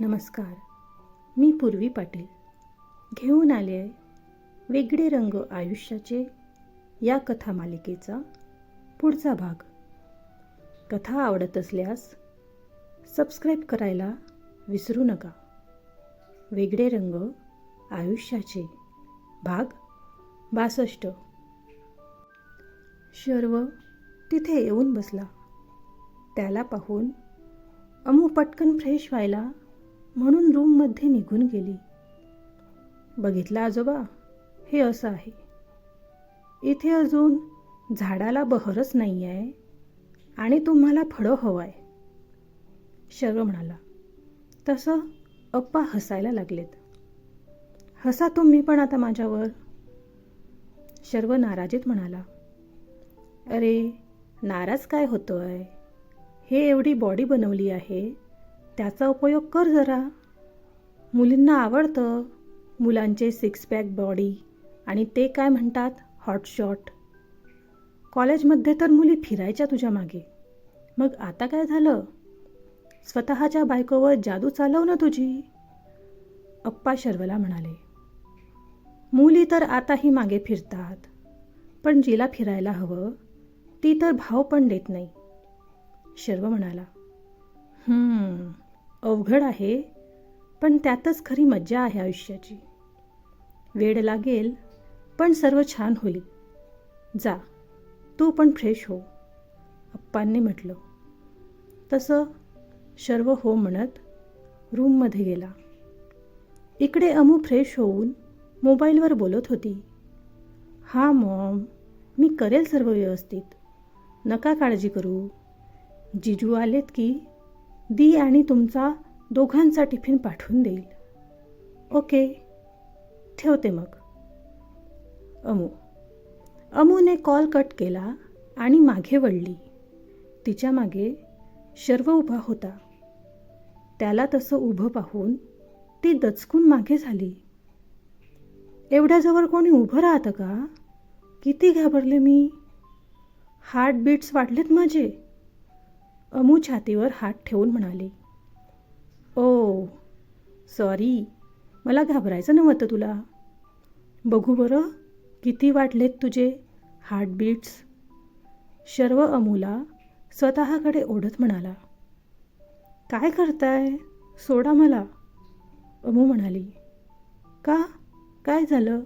नमस्कार. मी पूर्वी पाटील. घेऊन आले आहे वेगळे रंग आयुष्याचे या कथा मालिकेचा पुढचा भाग. कथा आवडत असल्यास सबस्क्राईब करायला विसरू नका. वेगळे रंग आयुष्याचे. भाग बासष्ट. शर्व तिथे येऊन बसला. त्याला पाहून अमू पटकन फ्रेश व्हायला म्हणून रूममध्ये निघून गेली. बघितलं आजोबा हे असं आहे. इथे अजून झाडाला बहरच नाही आहे आणि तुम्हाला फळं हवं आहे शर्व म्हणाला तसं अप्पा हसायला लागलेत. हसा तुम्ही पण आता माझ्यावर. शर्व नाराजीत म्हणाला अरे नाराज काय होतोय? हे एवढी बॉडी बनवली आहे. त्याचा उपयोग कर जरा. मुलींना आवडतं मुलांचे सिक्स पॅक बॉडी आणि ते काय म्हणतात? हॉटशॉट कॉलेजमध्ये तर मुली फिरायच्या तुझ्या मागे. मग आता काय झालं? स्वतःच्या बायकोवर जादू चालव ना तुझी? अप्पा शर्वला म्हणाले. मुली तर आताही मागे फिरतात पण जिला फिरायला हवं ती तर भाव पण देत नाही. शर्व म्हणाला. "हम्म, अवघड आहे पण त्यातच खरी मज्जा आहे आयुष्याची. वेळ लागेल पण सर्व छान होईल. जा तू पण फ्रेश हो अप्पांनी म्हटलं. तसं सर्व हो म्हणत रूममध्ये गेला. इकडे अमू फ्रेश होऊन मोबाईलवर बोलत होती. हां मॉम मी करेल सर्व व्यवस्थित. नका काळजी करू. जिजू आलेत की? दी आणि तुमचा दोघांचा टिफिन पाठवून देईल. ओके. ठेवते मग. अमू. अमूने कॉल कट केला आणि मागे वळली. तिच्यामागे शर्व उभा होता. त्याला तसं उभं पाहून ती दचकून मागे झाली. एवढ्याजवळ कोणी उभं राहतं का? किती घाबरले मी. हार्टबीट्स वाढलेत माझे. अमू छातीवर हात ठेवून म्हणाली ओ सॉरी मला घाबरायचं नव्हतं तुला. बघू बरं किती वाटलेत तुझे हार्टबीट्स शर्व अमूला स्वतःकडे ओढत म्हणाला काय करताय? सोडा मला. अमू म्हणाली का? काय झालं?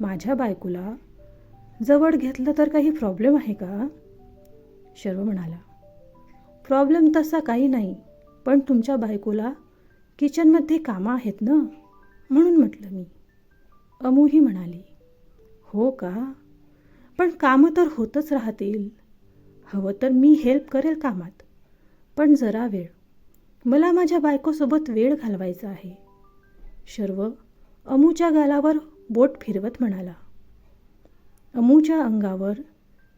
माझ्या बायकोला जवळ घेतलं तर काही प्रॉब्लेम आहे का? शर्व म्हणाला प्रॉब्लेम तसा काही नाही पण तुमच्या बायकोला किचनमध्ये कामं आहेत ना? म्हणून म्हटलं मी. अमूही म्हणाली हो का? पण कामं तर होतच राहतील. हवं तर मी हेल्प करेल कामात. पण जरा वेळ. मला माझ्या बायकोसोबत वेळ घालवायचा आहे. शर्व अमूच्या गालावर बोट फिरवत म्हणाला. अमूच्या अंगावर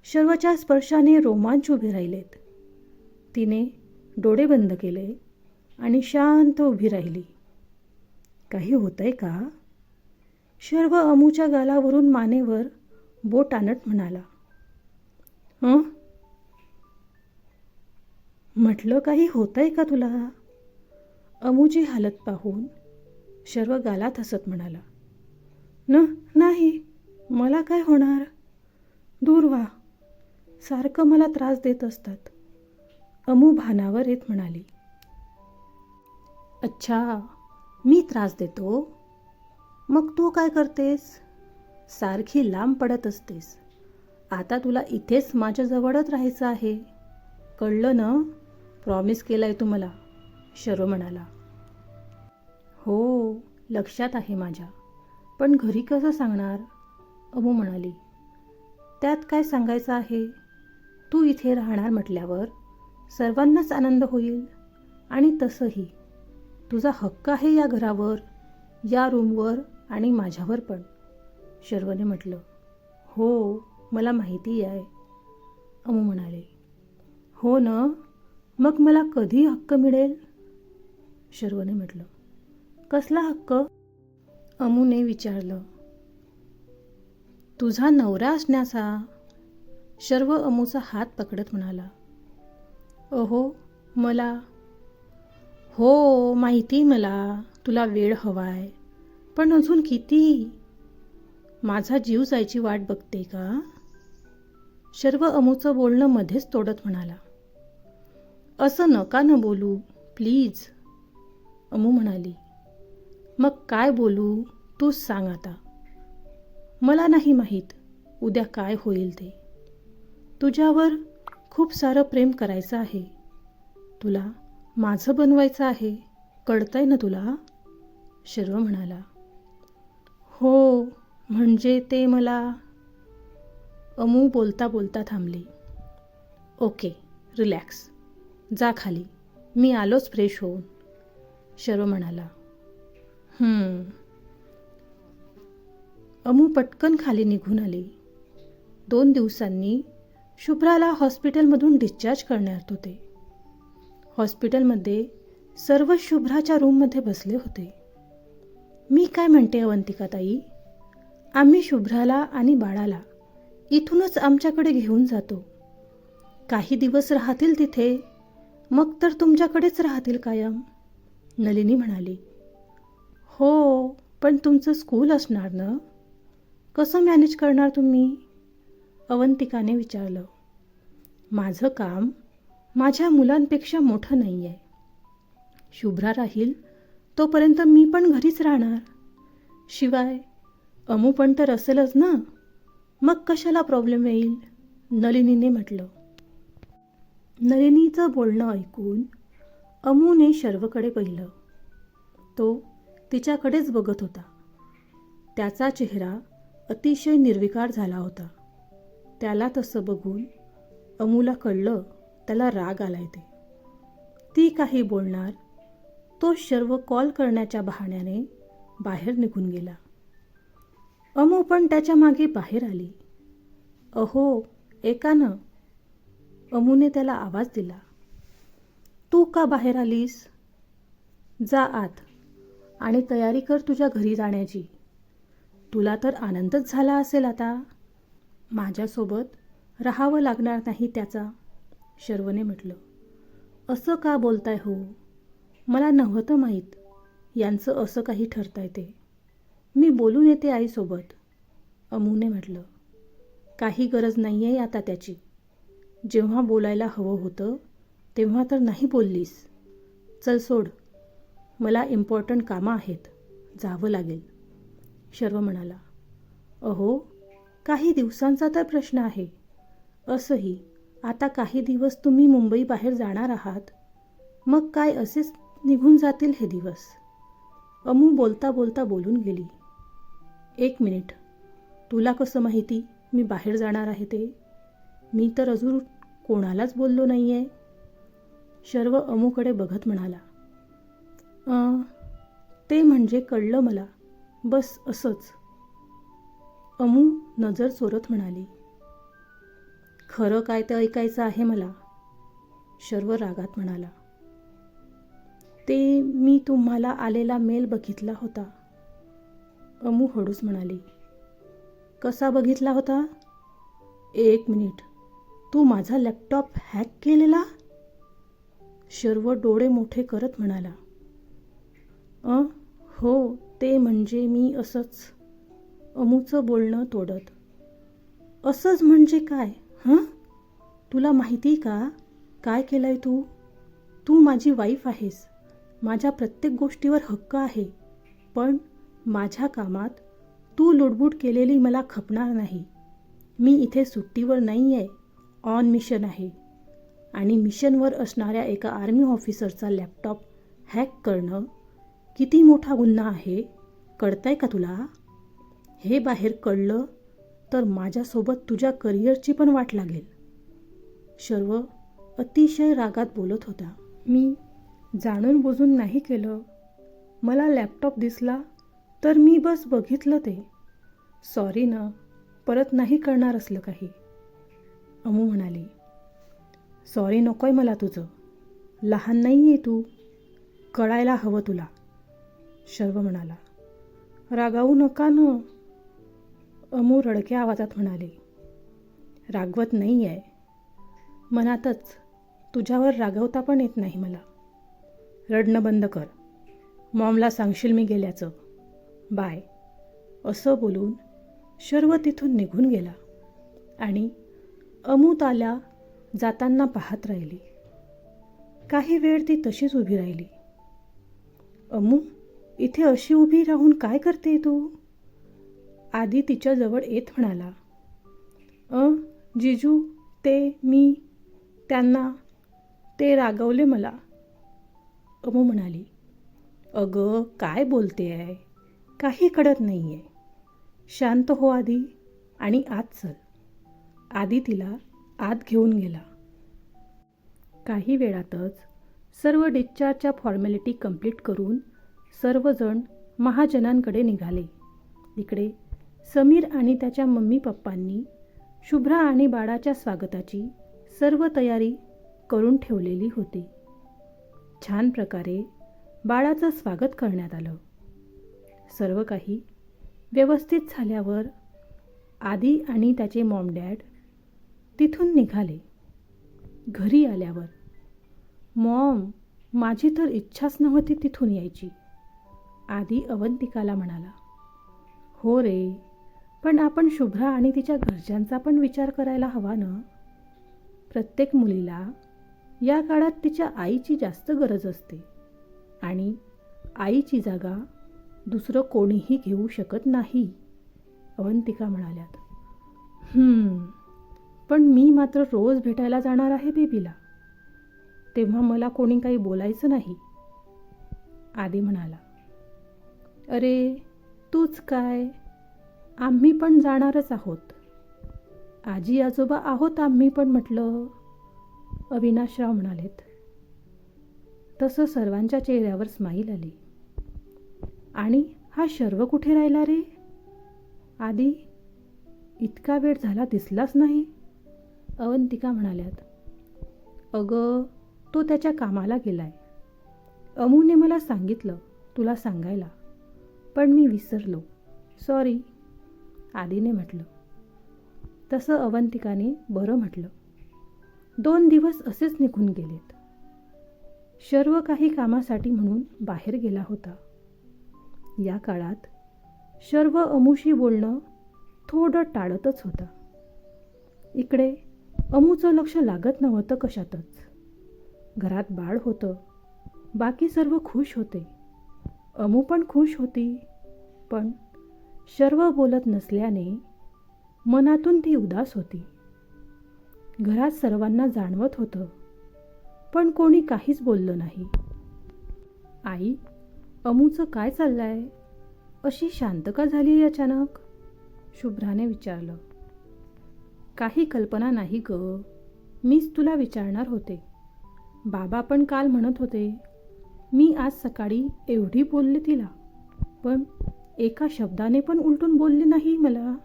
शर्वच्या स्पर्शाने रोमांच उभे राहिलेत. तिने डोळे बंद केले आणि शांत उभी राहिली. काही होतंय का? शर्व अमूच्या गालावरून मानेवर बोट आणत म्हणाला. हं? म्हटलं काही होतंय का तुला? अमूची हालत पाहून शर्व गालात हसत म्हणाला. न नाही. मला काय होणार? दूर व्हा. सारखं मला त्रास देत असतात. अमू भानावर येत म्हणाली अच्छा मी त्रास देतो. मग तू काय करतेस? सारखी लांब पडत असतेस. आता तुला इथेच माझ्याजवळच राहायचं आहे. कळलं ना? प्रॉमिस केलाय तू मला. शरो म्हणाला हो लक्षात आहे माझ्या. पण घरी कसं सांगणार? अमू म्हणाली त्यात काय सांगायचं आहे? तू इथे राहणार म्हटल्यावर सर्वांनाच आनंद होईल. आणि तसंही तुझा हक्क आहे या घरावर या रूमवर आणि माझ्यावर पण शर्वने म्हटलं. हो मला माहिती आहे. अमू म्हणाले. हो ना? मग मला कधी हक्क मिळेल? शर्वने म्हटलं. कसला हक्क? अमूने विचारलं. तुझा नवरा असण्याचा? शर्व अमूचा हात पकडत म्हणाला. अहो मला. हो माहिती मला. तुला वेळ हवाय. पण अजून किती? माझा जीव जायची वाट बघते का? शर्व अमूचं बोलणं मध्येच तोडत म्हणाला. असं नका न बोलू प्लीज. अमू म्हणाली. मग काय बोलू? तूच सांग आता. मला नाही माहीत उद्या काय होईल ते. तुझ्यावर खूप सारं प्रेम करायचं आहे. तुला माझं बनवायचं आहे? कळतंय ना तुला? शर्व म्हणाला. हो म्हणजे ते मला अमू बोलता बोलता थांबली. Okay relax. जा खाली. मी आलोच फ्रेश होऊन. शर्व म्हणाला. अमू पटकन खाली निघून आली. दोन दिवसांनी शुभ्राला हॉस्पिटलमधून डिस्चार्ज करण्यात होते. हॉस्पिटलमध्ये सर्व शुभ्राच्या रूममध्ये बसले होते. मी काय म्हणते अवंतिका ताई आम्ही शुभ्राला आणि बाळाला इथूनच आमच्याकडे घेऊन जातो. काही दिवस राहतील तिथे मग तर तुमच्याकडेच राहतील कायम नलिनी म्हणाली. हो पण तुमचं स्कूल असणार ना? कसं मॅनेज करणार तुम्ही? अवंतिकाने विचारलं माझं काम माझ्या मुलांपेक्षा मोठं नाही आहे शुभ्रा राहील तोपर्यंत मी पण घरीच राहणार. शिवाय अमू पण तर असेलच ना? मग कशाला प्रॉब्लेम येईल? नलिनीने म्हटलं. नलिनीचं बोलणं ऐकून अमूने शर्वकडे पाहिलं. तो तिच्याकडेच बघत होता. त्याचा चेहरा अतिशय निर्विकार झाला होता. त्याला तसं बघून अमूला कळलं त्याला राग आलाय ते. ती काही बोलणार तो शर्व कॉल करण्याच्या बहाण्याने बाहेर निघून गेला. अमू पण त्याच्यामागे बाहेर आली. अहो एका अमूने त्याला आवाज दिला. तू का बाहेर आलीस? जा आत आणि तयारी कर तुझ्या घरी जाण्याची. तुला तर आनंदच झाला असेल आता. माझ्यासोबत राहावं लागणार नाही त्याचा. शर्वने म्हटलं असं का बोलताय हो? मला नव्हतं माहीत. यांचं असं काही ठरताय ते. मी बोलून येते आईसोबत. अमूने म्हटलं काही गरज नाही आहे आता त्याची. जेव्हा बोलायला हवं होतं तेव्हा तर नाही बोललीस. चल सोड. मला इम्पॉर्टंट कामं आहेत. जावं लागेल. शर्व म्हणाला अहो काही दिवसांचा तर प्रश्न आहे. असंही आता काही दिवस तुम्ही मुंबई बाहेर जाणार आहात मग काय असेच निघून जातील हे दिवस? अमू बोलता बोलता बोलून गेली. एक मिनिट. तुला कसं माहिती मी बाहेर जाणार आहे ते? मी तर अजून कोणालाच बोललो नाही आहे शर्व अमूकडे बघत म्हणाला. ते म्हणजे कळलं मला. बस असंच. अमू नजर चोरत म्हणाली. खरं काय ते ऐकायचं आहे मला? शर्व रागात म्हणाला. ते मी तुम्हाला आलेला मेल बघितला होता. अमू हळूच म्हणाली. कसा बघितला होता? एक मिनिट. तू माझा लॅपटॉप हॅक केलेला? शर्व डोळे मोठे करत म्हणाला. अ? हो ते म्हणजे मी असंच अमूचं बोलणं तोडत. असंच म्हणजे काय हं? तुला माहिती का? काय केलंय तू? तू माझी वाईफ आहेस. माझ्या प्रत्येक गोष्टीवर हक्क आहे. पण माझ्या कामात तू लुडबुड केलेली मला खपणार नाही. मी इथे सुट्टीवर नाही आहे ऑन मिशन आहे. आणि मिशनवर असणाऱ्या एका आर्मी ऑफिसरचा लॅपटॉप हॅक करणं किती मोठा गुन्हा आहे? कळतंय का तुला? हे बाहेर कळलं तर माझ्यासोबत तुझ्या करिअरची पण वाट लागेल. शर्व अतिशय रागात बोलत होता. मी जाणून बुजून नाही केलं. मला लॅपटॉप दिसला तर मी बस बघितलं ते. सॉरी ना परत नाही करणार असलं काही. अमू म्हणाली. सॉरी नकोय मला तुझं. लहान नाही आहे तू. कळायला हवं तुला. शर्व म्हणाला. रागावू नका ना. अमू रडक्या आवाजात म्हणाली रागवत नाही आहे मनातच तुझ्यावर रागवता पण येत नाही मला. रडणं बंद कर. मॉमला सांगशील मी गेल्याचं. बाय. असं बोलून शर्व तिथून निघून गेला आणि अमूताला जाताना पाहत राहिली. काही वेळ ती तशीच उभी राहिली. अमू इथे अशी उभी राहून काय करते तू? आधी तिच्याजवळ येत म्हणाला अ जिजू ते मी त्यांना ते रागवले मला. अमू म्हणाली अगं काय बोलते आहे काही कळत नाही आहे शांत हो आधी आणि आत चल. आधी तिला आत घेऊन गेला. काही वेळातच सर्व डिस्चार्जच्या फॉर्मॅलिटी कंप्लीट करून सर्वजण महाजनांकडे निघाले. इकडे समीर आणि त्याच्या मम्मी पप्पांनी शुभ्रा आणि बाळाच्या स्वागताची सर्व तयारी करून ठेवलेली होती. छान प्रकारे बाळाचं स्वागत करण्यात आलं. सर्व काही व्यवस्थित झाल्यावर आदी आणि त्याचे मॉम डॅड तिथून निघाले. घरी आल्यावर मॉम माझी तर इच्छाच नव्हती तिथून यायची. आधी अवंतिकाला म्हणाला हो रे पण आपण शुभ्रा आणि तिच्या घरच्यांचा पण विचार करायला हवा ना? प्रत्येक मुलीला या काळात तिच्या आईची जास्त गरज असते आणि आईची जागा दुसरं कोणीही घेऊ शकत नाही अवंतिका म्हणाल्यात. पण मी मात्र रोज भेटायला जाणार आहे बेबीला. तेव्हा मला कोणी काही बोलायचं नाही. आदी म्हणाला. अरे तूच काय? आम्ही पण जाणारच आहोत. आजी आजोबा आहोत आम्ही पण म्हटलं अविनाशराव म्हणालेत. तसं सर्वांच्या चेहऱ्यावर स्माईल आली. आणि हा शर्व कुठे राहिला रे? आधी इतका वेळ झाला दिसलाच नाही. अवंतिका म्हणाल्यात अगं तो त्याच्या कामाला गेलाय. अमूने मला सांगितलं तुला सांगायला. पण मी विसरलो. सॉरी आदीने म्हटलं. तसं अवंतिकाने बरं म्हटलं. दोन दिवस असेच निघून गेलेत. सर्व काही कामासाठी म्हणून बाहेर गेला होता. या काळात सर्व अमुशी बोलणं थोडं टाळतच होता. इकडे अमूचं लक्ष लागत नव्हतं कशातच. घरात बाळ होतं. बाकी सर्व खुश होते. अमू पण खुश होती. पण शर्व बोलत नसल्याने मनातून ती उदास होती. घरात सर्वांना जाणवत होतं पण कोणी काहीच बोललं नाही. आई अमूचं काय चाललंय? अशी शांत का झाली अचानक? शुभ्राने विचारलं. काही कल्पना नाही ग. मीच तुला विचारणार होते. बाबा पण काल म्हणत होते मी आज सकाळी एवढी बोलले तिला पण एका शब्दाने पण उलटून बोलले नाही मला.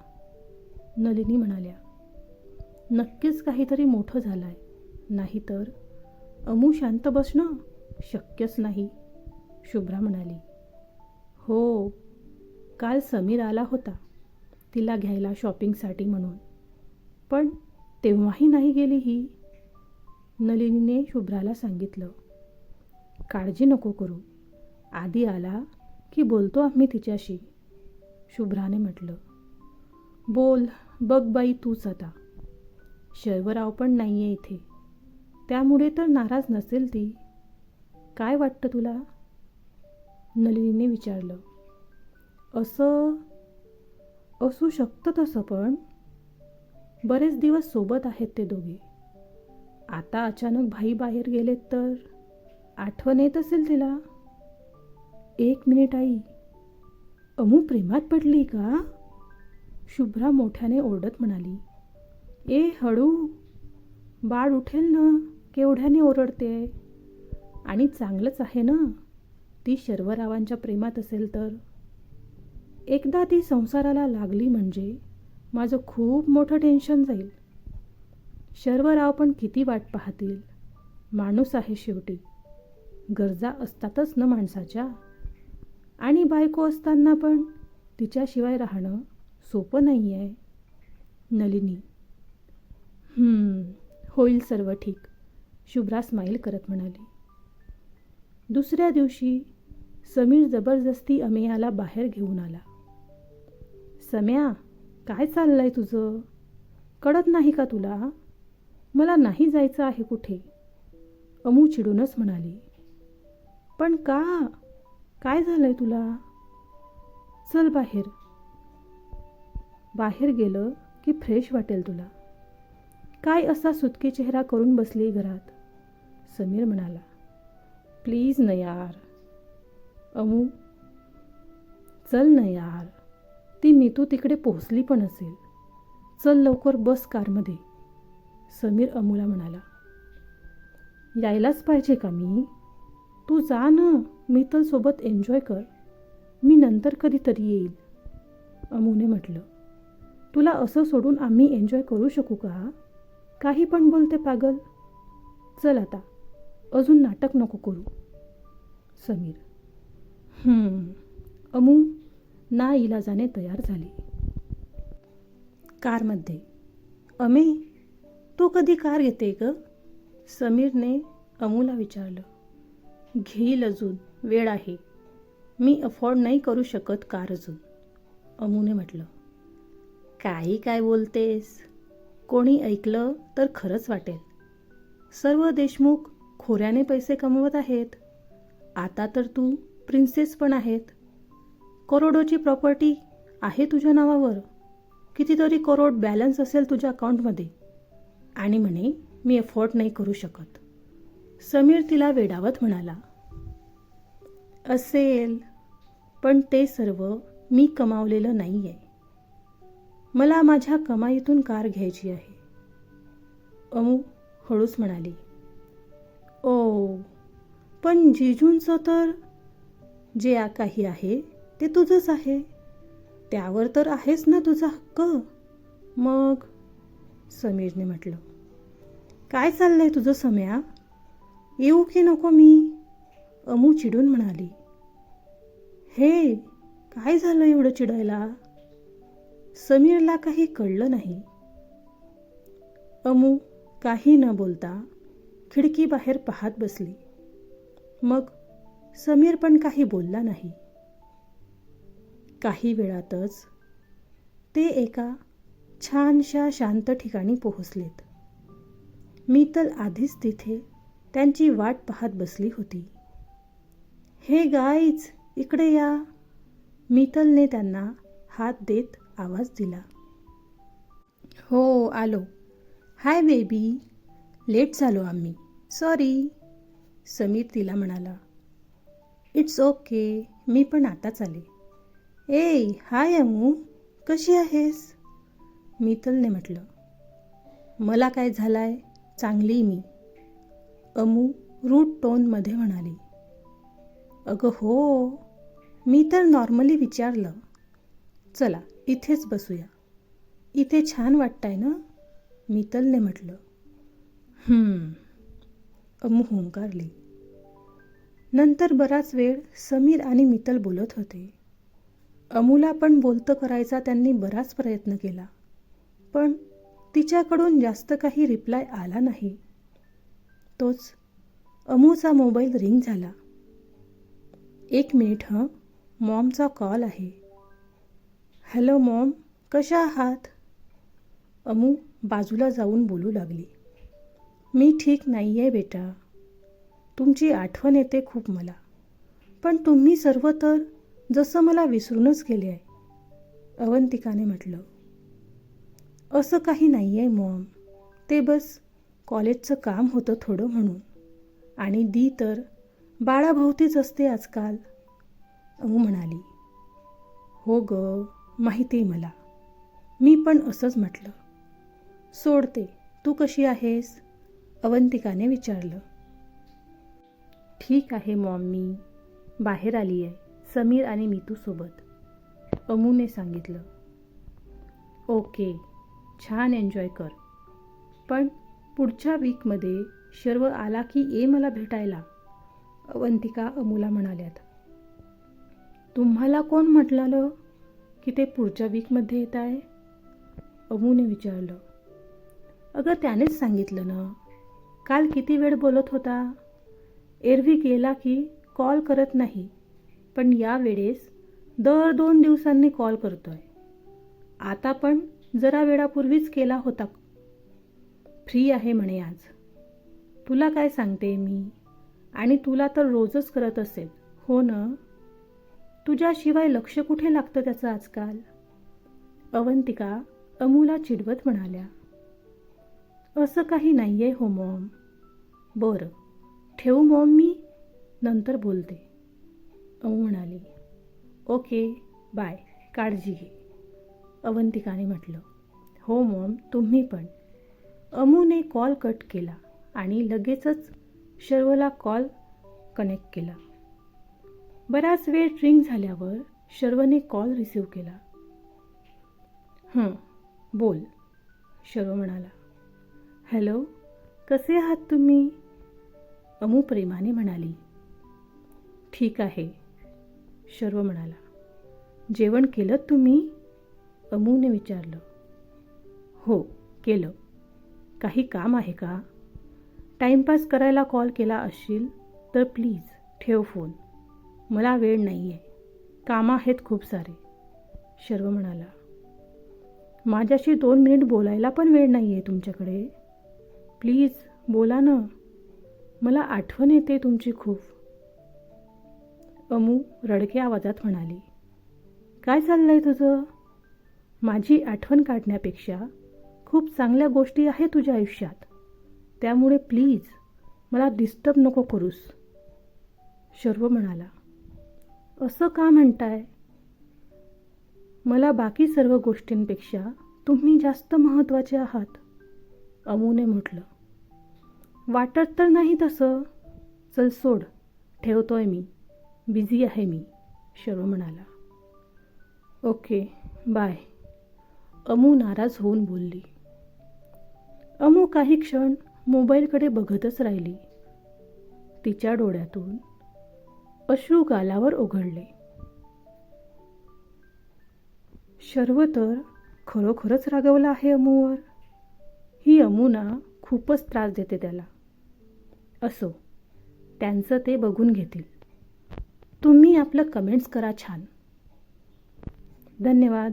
नलिनी म्हणाल्या नक्कीच काहीतरी मोठं झालं आहे नाहीतर अमू शांत बसणं शक्यच नाही शुभ्रा म्हणाली. हो काल समीर आला होता तिला घ्यायला शॉपिंगसाठी म्हणून. पण तेव्हाही नाही गेली ही. नलिनीने शुभ्राला सांगितलं काळजी नको करू आधी आला की बोलतो आम्ही तिच्याशी? शुभ्राने म्हटलं बोल बघ बाई तूच आता. शर्वराव पण नाही आहे इथे. त्यामुळे तर नाराज नसेल ती. काय वाटतं तुला? नलिनीने विचारलं. असं असू शकतं तसं पण. बरेच दिवस सोबत आहेत ते दोघे. आता अचानक भाई बाहेर गेलेत तर आठवण येत असेल तिला? एक मिनिट आई. अमू प्रेमात पडली का? शुभ्रा मोठ्याने ओरडत म्हणाली. ए हळू. बाळ उठेल ना? केवढ्याने ओरडते? आणि चांगलंच आहे ना? ती शर्वरावांच्या प्रेमात असेल तर. एकदा ती संसाराला लागली म्हणजे माझं खूप मोठं टेन्शन जाईल. शर्वराव पण किती वाट पाहतील. माणूस आहे शेवटी. गरजा असतातच ना माणसाच्या? आणि बायको असताना पण तिच्याशिवाय राहणं सोपं नाही आहे नलिनी होईल सर्व ठीक शुभ्रा स्माईल करत म्हणाली. दुसऱ्या दिवशी समीर जबरदस्ती अमेयाला बाहेर घेऊन आला. सम्या काय चाललंय तुझं? कळत नाही का तुला? मला नाही जायचं आहे कुठे? अमू चिडूनच म्हणाली. पण का? काय झालंय तुला? चल बाहेर. बाहेर गेलं की फ्रेश वाटेल तुला. काय असा सुतकी चेहरा करून बसली घरात? समीर म्हणाला प्लीज न यार. अमू. चल न यार. ती मीतू तिकडे पोहोचली पण असेल. चल लवकर बस कारमध्ये. समीर अमूला म्हणाला यायलाच पाहिजे का मी? तू जा ना. मितलसोबत एन्जॉय कर. मी नंतर कधीतरी येईल. अमूने म्हटलं तुला असं सोडून आम्ही एन्जॉय करू शकू का काही पण बोलते पागल. चल आता अजून नाटक नको करू. समीर अमू ना इलाजाने तयार झाली. कारमध्ये अमे तू कधी कार घेते ग? समीरने अमूला विचारलं. घेईल अजून वेळ आहे. मी अफोर्ड नाही करू शकत कार अजून. अमूने म्हटलं काही काय बोलतेस? कोणी ऐकलं तर खरंच वाटेल. सर्व देशमुख खोऱ्याने पैसे कमवत आहेत. आता तर तू प्रिन्सेस पण आहेत. करोडोची प्रॉपर्टी आहे तुझ्या नावावर. कितीतरी करोड बॅलन्स असेल तुझ्या अकाउंटमध्ये आणि म्हणे मी अफोर्ड नाही करू शकत. समीर तिला वेडावत म्हणाला असेल पण ते सर्व मी कमावलेलं नाही आहे मला माझ्या कमाईतून कार घ्यायची आहे. अमू हळूच म्हणाली ओ पण जिजूंचं तर जे काही आहे ते तुझंच आहे. त्यावर तर आहेच ना तुझा हक्क. मग समीरने म्हटलं काय चाललंय तुझं सम्या येऊ की नको मी? अमू चिडून म्हणाली. हे काय झालं एवढं चिडायला? समीरला काही कळलं नाही. अमू काही न बोलता खिडकी बाहेर पाहत बसली. मग समीर पण काही बोलला नाही. काही वेळातच ते एका छानशा शांत ठिकाणी पोहोचलेत. मी तर आधीच तिथे त्यांची वाट पाहत बसली होती. हे गाईच इकडे या. मितलने त्यांना हात देत आवाज दिला. हो आलो. Hi baby. लेट झालो आम्ही. सॉरी. समीर तिला म्हणाला. इट्स ओके मी पण आताच आले. ए हाय अमू कशी आहेस? मितलने म्हटलं. मला काय झालाय? चांगली मी. अमू रूट टोनमध्ये म्हणाली अगं हो मी तर नॉर्मली विचारलं चला इथेच बसूया. इथे छान वाटतंय ना? मितलने म्हटलं अमू हुंकारली. नंतर बराच वेळ समीर आणि मितल बोलत होते. अमूला पण बोलतं करायचा त्यांनी बराच प्रयत्न केला पण तिच्याकडून जास्त काही रिप्लाय आला नाही. तोच अमूचा मोबाईल रिंग झाला. एक मिनिट हं? मॉमचा कॉल आहे. हॅलो मॉम कशा आहात? अमू बाजूला जाऊन बोलू लागली. मी ठीक नाही आहे बेटा. तुमची आठवण येते खूप मला. पण तुम्ही सर्व तर जसं मला विसरूनच गेले आहे अवंतिकाने म्हटलं. असं काही नाही आहे मॉम. ते बस कॉलेजचं काम होतं थोडं म्हणून. आणि दी तर बाळाभोवतीच असते आजकाल अमू म्हणाली. हो ग माहिती आहे मला. मी पण असंच म्हटलं. सोडते तू कशी आहेस? अवंतिकाने विचारलं. ठीक आहे मॉम मी बाहेर आली आहे समीर आणि मीतूसोबत अमूने सांगितलं. ओके छान एन्जॉय कर. पण पुढच्या वीकमध्ये शर्व आला की ये मला भेटायला? अवंतिका अमूला म्हणाल्यात. तुम्हाला कोण म्हटलं की ते पुढच्या वीकमध्ये येत आहे? अमूने विचारलं. अगं त्यानेच सांगितलं ना. काल किती वेळ बोलत होता? एरवी गेला की कॉल करत नाही पण यावेळेस दर दोन दिवसांनी कॉल करतोय. आता पण जरा वेळापूर्वीच केला होता फ्री आहे म्हणे आज. तुला काय सांगते मी? आणि तुला तर रोजच करत असेल हो ना? तुझ्याशिवाय लक्ष कुठे लागतं त्याचं आजकाल? अवंतिका अमूला चिडवत म्हणाल्या. असं काही नाही आहे हो मॉम. बरं ठेवू मॉम मी? नंतर बोलते. अमू म्हणाली. ओके बाय काळजी घे. अवंतिकाने म्हटलं. हो मॉम तुम्ही पण. अमूने कॉल कट केला आणि लगेचच शर्वला कॉल कनेक्ट केला. बराच वेळ रिंग झाल्यावर शर्वने कॉल रिसीव केला. हं बोल शर्व म्हणाला. हॅलो कसे आहात तुम्ही? अमू प्रेमाने म्हणाली. ठीक आहे शर्व म्हणाला. जेवण केलं तुम्ही? अमूने विचारलं. हो केलं. काही काम आहे का? टाईमपास करायला कॉल केला असशील तर प्लीज ठेव फोन. मला वेळ नाही आहे कामं आहेत खूप सारे. शर्व म्हणाला. माझ्याशी दोन मिनिट बोलायला पण वेळ नाही आहे तुमच्याकडे. प्लीज बोला ना. मला आठवण येते तुमची खूप. अमू रडक्या आवाजात म्हणाली. काय चाललंय तुझं? माझी आठवण काढण्यापेक्षा खूप चांगल्या गोष्टी आहे तुझ्या आयुष्यात. त्यामुळे प्लीज मला डिस्टर्ब नको करूस. शर्व म्हणाला. असं का म्हणताय? मला बाकी सर्व गोष्टींपेक्षा तुम्ही जास्त महत्त्वाचे आहात अमूने म्हटलं. वाटत तर नाही तसं. चल सोड ठेवतोय मी. बिझी आहे मी शर्व म्हणाला. Okay bye. अमू नाराज होऊन बोलली. अमू काही क्षण मोबाईलकडे बघतच राहिली. तिच्या डोळ्यातून अश्रू गालावर ओघळले. शर्व तर खरोखरच रागवला आहे अमूवर. ही अमूना खूपच त्रास देते त्याला. असो त्यांचं ते बघून घेतील. तुम्ही आपलं कमेंट्स करा छान. धन्यवाद.